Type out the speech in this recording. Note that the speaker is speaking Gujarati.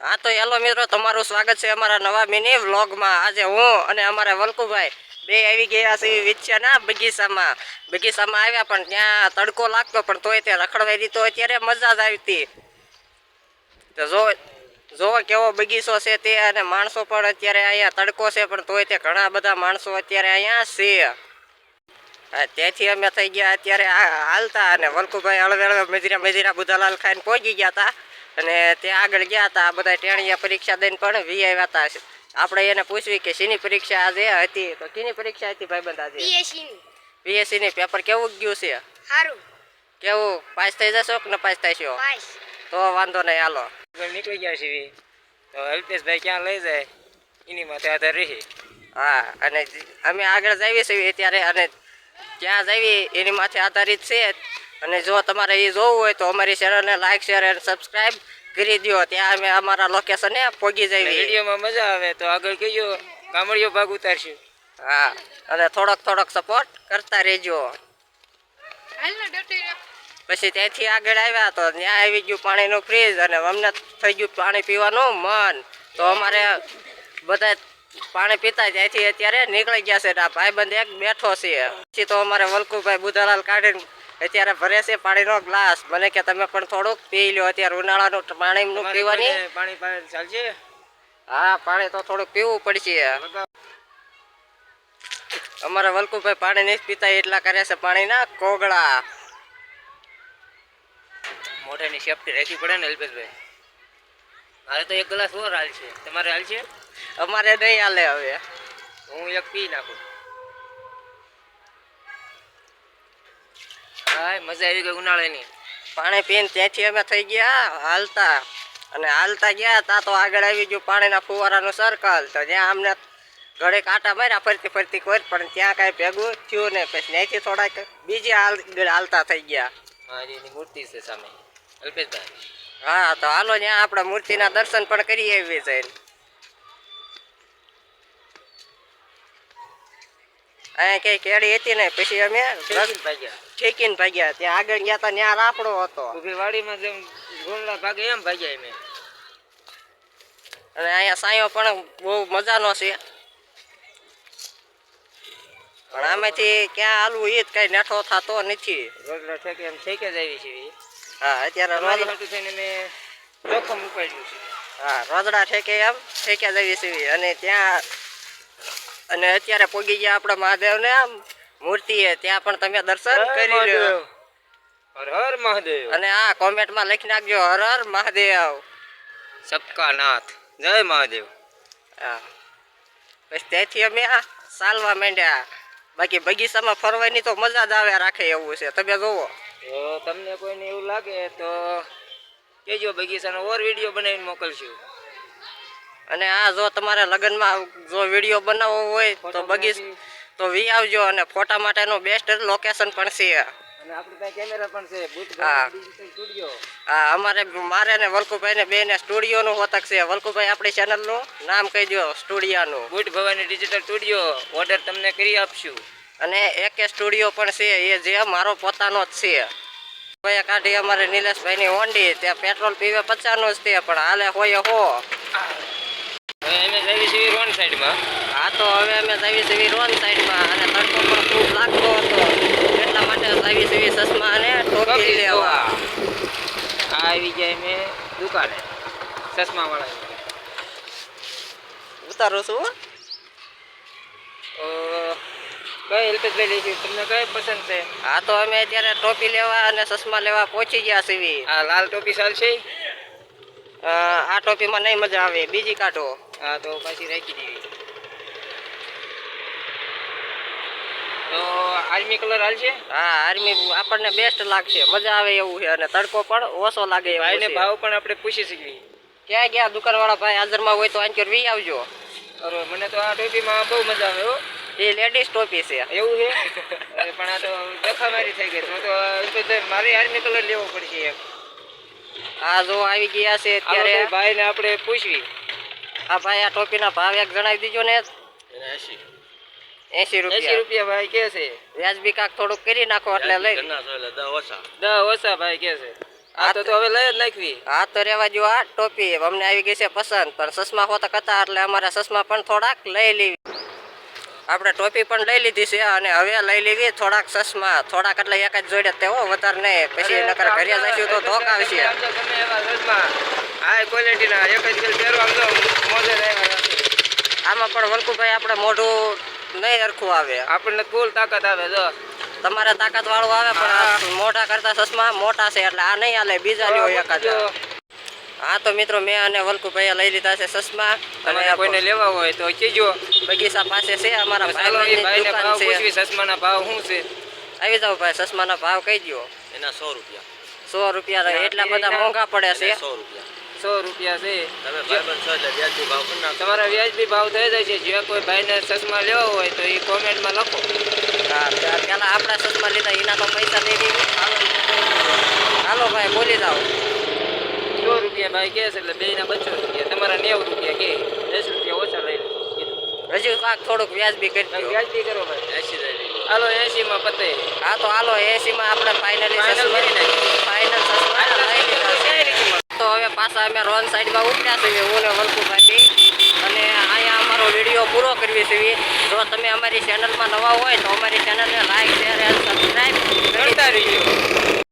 હા, તો હેલો મિત્રો, તમારું સ્વાગત છે અમારા નવા મિની વ્લોગમાં. આજે હું અને અમારા વલ્કુભાઈ બે આવી ગયા છે વિછ્યાના બગીચામાં. બગીચામાં આવ્યા પણ ત્યાં તડકો લાગતો, પણ તોય તે રખડવાઈ દીધો. અત્યારે મજા જ આવી હતી. તો જો જોવો કેવો બગીચો છે તે અને માણસો પણ અત્યારે અહીંયા તડકો છે, પણ તોય તે ઘણા બધા માણસો અત્યારે અહીંયા છે ત્યાંથી અમે થઈ ગયા. અત્યારે હાલતા અને વલ્કુભાઈ હળવે હળવે મજીરા મજીરા બુધાલાલ ખાઈને પહોંચી ગયા હતા. અને ત્યાં આગળ ગયા હતા આ બધા ટેણીયા પરીક્ષા દઈને પણ વી આવ્યા હતા આપણે એને પૂછવી કે શીની પરીક્ષા આજે હતી? તો કીની પરીક્ષા હતી ભાઈબંધ આજે? પીએસસી નું ની પેપર કેવું ગયું છે? સારું કેવું? પાસ થઈ જશો કે ન પાસ થશો? તો વાંધો નહીં હાલો. નીકળી ગયા છીએ. તો અલ્પેશભાઈ ક્યાં લઈ જાય? એની માથે આધાર રહી. હા અને અમે આગળ જઈએ છીએ ત્યારે અને ક્યાં જઈએ એની માથે આધારિત છે અને જો તમારે એ જોવું હોય તો અમારી ચેનલને લાઈક શેર અને સબસ્ક્રાઈબ કરી દો ત્યાં અમે અમારા લોકેશને પહોંચી જઈએ. વિડીયોમાં મજા આવે તો આગળ કહીજો કામળિયો ભાગ ઉતારશું. હા અને થોડોક થોડોક સપોર્ટ કરતા રહેજો. પછી ત્યાંથી આગળ આવ્યા તો ત્યાં આવી ગયું પાણીનું ફ્રીજ અને અમને થઈ ગયું પાણી પીવાનું મન. તો અમારે બધા પાણી પીતા ત્યાંથી અત્યારે નીકળી ગયા છે આ ભાઈબંધ એક બેઠો છે. પછી તો અમારે વલકુભાઈ બુધાલાલ કાઢીને અત્યારે ભરે છે પાણીનો ગ્લાસ. મને કે તમે પણ થોડુંક પી લો અત્યારે ઉનાળાનું પાણીનું પીવાની. પાણી પાણી ચાલશે? હા પાણી તો થોડુંક પીવું પડશે. અમારા વલકુભાઈ પાણી નહીં પીતા એટલા કરે છે પાણીના કોગળા. મોઢાની સેફટી રાખવી પડે ને અલ્પેશભાઈ. મારે તો એક ગ્લાસ ઓર હાલ છે તમારે હાલ છે અમારે નહીં હાલે હવે. હું એક પી નાખું. હા મજા આવી ગઈ ઉનાળાની. પાણી પીને ત્યાંથી અમે થઈ ગયા હાલતા. અને હાલતા ગયા તા તો આગળ આવી ગયું પાણીના ફુવારાનું સર્કલ તો જ્યાં અમને ઘડે કાંટા માર્યા ફરતી ફરતી કોઈ પણ ત્યાં કાંઈ ભેગું થયું ને પછી ત્યાંથી થોડાક બીજી હાલ હાલતા થઈ ગયા. મૂર્તિ છે સામે. અલ્પેશભાઈ. હા તો હાલો ત્યાં આપણે મૂર્તિના દર્શન પણ કરી આવી જઈને અહીંયા કઈ કેળી હતી ને પછી અમે ભાગ્યા ઠેકીને ભાગ્યા ત્યાં. આગળ ગયા તા ત્યાં રાપડો હતો. વાડીમાં જેમ ગોળલા ભાગે એમ ભાગ્યા મેં અને અહીંયા સાયો પણ બહુ મજાનો છે. પણ આમાંથી ક્યાં હાલવું એ જ કઈ નેઠો થતો નથી. રોટલો ઠેકે એમ ઠેકે જ આવી છે હા અત્યારે રોજ થઈને મેં જોખમ ઉપાડ્યું છે. હા રોજડા ઠેકે એમ ઠેકે જ આવી છે અને ત્યાં અને અત્યારે પોગી ગયા આપણા મહાદેવને આમ મૂર્તિએ ત્યાં પણ તમે દર્શન કરી લો હર હર મહાદેવ. અને આ કોમેન્ટમાં લખી નાખજો હર હર મહાદેવ. સબકા નાથ. જય મહાદેવ. હા. પછી ત્યાંથી અમે આ ચાલવા માંડ્યા. બાકી બગીચામાં ફરવાની તો મજા જ આવે રાખે એવું છે. તમે જોવો. તો તમને કોઈને એવું લાગે તો કહેજો બગીચાનો ઓર વીડિયો બનાવીને મોકલશું. અને આ જો તમારે લગ્નમાં જો વીડિયો બનાવવો હોય તો બગીચ તો વી આવજો અને ફોટા માટેનું બેસ્ટ લોકેશન પણ છે. હા. સ્ટુડિયો અમારે મારે ને વલ્કુભાઈ ને બે ને સ્ટુડિયોનું હોતક છે. વલ્કુભાઈ આપણી ચેનલનું નામ કહી દો સ્ટુડિયાનું Boot Bhavani digital studio order તમને કરી આપશું. અને એક સ્ટુડિયો પણ છે એ જે મારો પોતાનો જ છે. ભાઈ કાઢી અમારે નિલેશભાઈની હોન્ડી ત્યાં પેટ્રોલ પીવે પચાસનું જ તે પણ હાલે હોય હો. રોન સાઈડમાં હા તો હવે અમે જાવી છીએ રોન સાઈડમાં અને તડકો પણ ખૂબ લાગતો હતો. એટલા માટે જાવી છીએ ચશ્મા અને ટોપી લેવા. આ આવી ગયા અમે દુકાને ચશ્માવાળા વાળા ઉતારું છું. કઈ લઈ લઈશું તમને કઈ પસંદ છે? હા તો અમે અત્યારે ટોપી લેવા અને ચશ્મા લેવા પહોંચી ગયા છીએ. આ લાલ ટોપી ચાલશે આ ટોપીમાં નહીં મજા આવે બીજી કાઢો. હા તો પાછી રાખી દેવી. તો આર્મી કલર હાલશે હા આર્મી આપણને બેસ્ટ લાગશે. મજા આવે એવું છે અને તડકો પણ ઓછો લાગે એવું ભાઈને ભાવ પણ આપણે પૂછી શકીએ. ક્યાં ગયા દુકાનવાળા ભાઈ? હાજરમાં હોય તો આંચર વી આવજો. અરે મને તો આ ટોપીમાં બહુ મજા આવે હો. એ લેડીઝ ટોપી છે. એવું છે? પણ આ તો દખામારી થઈ ગઈ તો તો મારે આર્મી કલર લેવો પડશે એક આ જો આવી ગયા છે ત્યારે ભાઈને આપણે પૂછવી. આ ભાઈ આ ટોપીના ભાવ એક જણાવી દીજો ને. એસી એસી રૂપિયા. રૂપિયા ભાઈ કે છે? વ્યાજબી કાક થોડુંક કરી નાખો એટલે લઈ. દસ ઓછા. ભાઈ કે છે. આ તો તો હવે લઈ જ નાખવી. હા તો રેવા જો આ ટોપી અમને આવી ગઈ છે પસંદ. પણ ચશ્મા હોતા હતા એટલે અમારા ચશ્મા પણ થોડાક લઈ લેવી. આપણે ટોપી પણ લઈ લીધી છે અને હવે લઈ લેવી થોડાક ચશ્મા થોડાક એટલે એક જ જોડે તેવો વધારે નહીં. પછી નકર ઘરે જઈશું તો ધોક આવશે. હાઈ ક્વોલિટીના એક જ. આમાં પણ વલ્કુભાઈ આપણે મોઢું નહીં હરખું આવે. આપણને ફૂલ તાકાત આવે જો. તમારે તાકાત વાળું આવે પણ મોટા કરતા ચશ્મા મોટા છે એટલે આ નહીં હાલે બીજા લેવો એકાદ. હા તો મિત્રો મેં અને વલ્કુભાઈએ લઈ લીધા છે ચશ્મા. અને કોઈને લેવા હોય તો કીજો બગીચા પાસે છે અમારા ચાલો એ ભાઈની ભાઈને ભાવ પૂછવી ચશ્માના ભાવ શું છે? આવી જાવ ભાઈ ચશ્માના ભાવ કહી દો એના સો રૂપિયા. સો રૂપિયા એટલા બધા મોંઘા પડે છે. સો રૂપિયા. સો રૂપિયા છે. તમારા વ્યાજબી ભાવ થઈ જાય છે. જે કોઈ ભાઈને ચશ્મા લેવા હોય તો એ કોમેન્ટમાં લખો. પેલા આપણા ચશ્મા લીધા એના તો પૈસા દઈ દીધી. હાલો ભાઈ બોલી જાઓ. સો રૂપિયા ભાઈ કહે છે એટલે બેના બસો રૂપિયા. તમારા નેવું રૂપિયા કે દસ રૂપિયા ઓછા લઈ હજુ કાંક થોડુંક વ્યાજબી કરી વ્યાજબી કરો ભાઈ. એસી હાલો એસીમાં પતે. હા તો હાલો એસી માં આપણે ફાઇનલી Final કરી નાખીએ. ફાઇનલ ચશ્મા આટલા લઈ લીધા ચશ્મા છે ક્યાંય નથી મળતા. તો હવે પાછા અમે રોન સાઈડમાં ઉતર્યા છીએ હું ને વલ્કુભાઈ અને અહીંયા અમારો વીડિયો પૂરો કરવી છીએ. જો તમે અમારી ચેનલમાં નવા હોય તો અમારી ચેનલને લાઈક શેર એન્ડ સબસ્ક્રાઈબ કરતા રહીજો